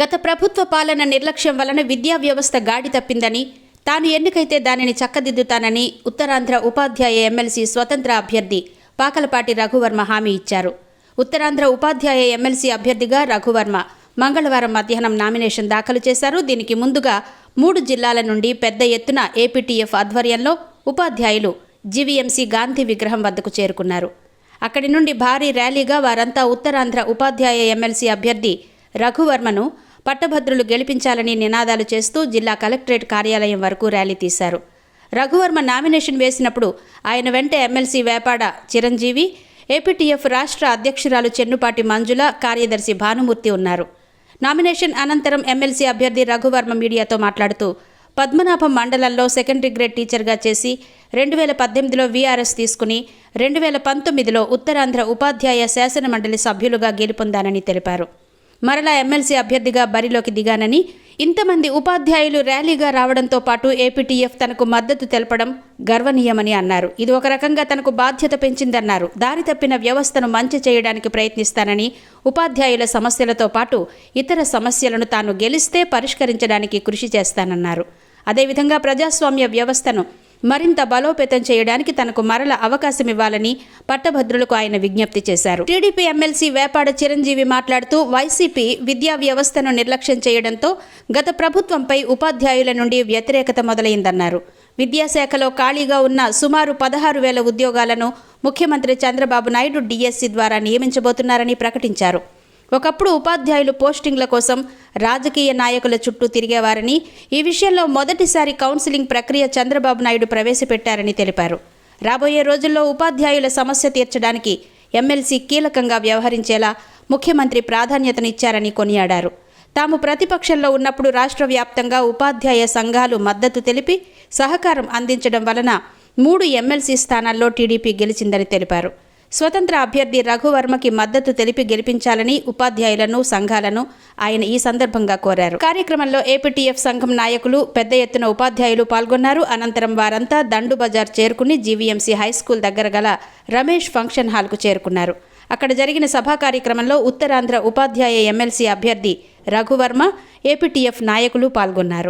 గత ప్రభుత్వ పాలన నిర్లక్ష్యం వలన విద్యా వ్యవస్థ గాడి తప్పిందని తాను ఎన్నికైతే దానిని చక్కదిద్దుతానని ఉత్తరాంధ్ర ఉపాధ్యాయ ఎమ్మెల్సీ స్వతంత్ర అభ్యర్థి పాకలపాటి రఘువర్మ హామీ ఇచ్చారు. ఉత్తరాంధ్ర ఉపాధ్యాయ ఎమ్మెల్సీ అభ్యర్థిగా రఘువర్మ మంగళవారం మధ్యాహ్నం నామినేషన్ దాఖలు చేశారు. దీనికి ముందుగా మూడు జిల్లాల నుండి పెద్ద ఎత్తున ఏపీటీఎఫ్ ఆధ్వర్యంలో ఉపాధ్యాయులు జీవీఎంసీ గాంధీ విగ్రహం వద్దకు చేరుకున్నారు. అక్కడి నుండి భారీ ర్యాలీగా వారంతా ఉత్తరాంధ్ర ఉపాధ్యాయ ఎమ్మెల్సీ అభ్యర్థి రఘువర్మను పట్టభద్రులు గెలిపించాలని నినాదాలు చేస్తూ జిల్లా కలెక్టరేట్ కార్యాలయం వరకు ర్యాలీ తీశారు. రఘువర్మ నామినేషన్ వేసినప్పుడు ఆయన వెంట ఎమ్మెల్సీ వేపాడ చిరంజీవి ఏపీటీఎఫ్ రాష్ట్ర అధ్యక్షురాలు చెన్నుపాటి మంజుల కార్యదర్శి భానుమూర్తి ఉన్నారు. నామినేషన్ అనంతరం ఎమ్మెల్సీ అభ్యర్థి రఘువర్మ మీడియాతో మాట్లాడుతూ పద్మనాభం మండలంలో సెకండరీ గ్రేడ్ టీచర్గా చేసి రెండు వేల పద్దెనిమిదిలో వీఆర్ఎస్ తీసుకుని రెండు వేల పంతొమ్మిదిలో ఉత్తరాంధ్ర ఉపాధ్యాయ శాసన మండలి సభ్యులుగా గెలుపొందానని తెలిపారు. మరలా ఎమ్మెల్సీ అభ్యర్థిగా బరిలోకి దిగానని ఇంతమంది ఉపాధ్యాయులు ర్యాలీగా రావడంతో పాటు ఏపీటీఎఫ్ తనకు మద్దతు తెలపడం గర్వనీయమని అన్నారు. ఇది ఒక రకంగా తనకు బాధ్యత పెంచిందన్నారు. దారి తప్పిన వ్యవస్థను మంచి చేయడానికి ప్రయత్నిస్తానని ఉపాధ్యాయుల సమస్యలతో పాటు ఇతర సమస్యలను తాను గెలిస్తే పరిష్కరించడానికి కృషి చేస్తానన్నారు. అదేవిధంగా ప్రజాస్వామ్య వ్యవస్థను మరింత బలోపేతం చేయడానికి తనకు మరల అవకాశం ఇవ్వాలని పట్టభద్రులకు ఆయన విజ్ఞప్తి చేశారు. టీడీపీ ఎమ్మెల్సీ వేపాడ చిరంజీవి మాట్లాడుతూ వైసీపీ విద్యా వ్యవస్థను నిర్లక్ష్యం చేయడంతో గత ప్రభుత్వంపై ఉపాధ్యాయుల నుండి వ్యతిరేకత మొదలైందన్నారు. విద్యాశాఖలో ఖాళీగా ఉన్న సుమారు పదహారు వేల ఉద్యోగాలను ముఖ్యమంత్రి చంద్రబాబు నాయుడు డిఎస్సి ద్వారా నియమించబోతున్నారని ప్రకటించారు. ఒకప్పుడు ఉపాధ్యాయులు పోస్టింగ్ల కోసం రాజకీయ నాయకుల చుట్టూ తిరిగేవారని ఈ విషయంలో మొదటిసారి కౌన్సిలింగ్ ప్రక్రియ చంద్రబాబు నాయుడు ప్రవేశపెట్టారని తెలిపారు. రాబోయే రోజుల్లో ఉపాధ్యాయుల సమస్య తీర్చడానికి ఎమ్మెల్సీ కీలకంగా వ్యవహరించేలా ముఖ్యమంత్రి ప్రాధాన్యతనిచ్చారని కొనియాడారు. తాము ప్రతిపక్షంలో ఉన్నప్పుడు రాష్ట్ర వ్యాప్తంగా ఉపాధ్యాయ సంఘాలు మద్దతు తెలిపి సహకారం అందించడం వలన మూడు ఎమ్మెల్సీ స్థానాల్లో టీడీపీ గెలిచిందని తెలిపారు. స్వతంత్ర అభ్యర్థి రఘువర్మకి మద్దతు తెలిపి గెలిపించాలని ఉపాధ్యాయులను సంఘాలను ఆయన ఈ సందర్భంగా కోరారు. కార్యక్రమంలో ఏపీటీఎఫ్ సంఘం నాయకులు పెద్ద ఎత్తున ఉపాధ్యాయులు పాల్గొన్నారు. అనంతరం వారంతా దండు బజార్ చేరుకుని జీవీఎంసీ హైస్కూల్ దగ్గర గల రమేష్ ఫంక్షన్ హాల్కు చేరుకున్నారు. అక్కడ జరిగిన సభా కార్యక్రమంలో ఉత్తరాంధ్ర ఉపాధ్యాయ ఎమ్మెల్సీ అభ్యర్థి రఘువర్మ ఏపీటీఎఫ్ నాయకులు పాల్గొన్నారు.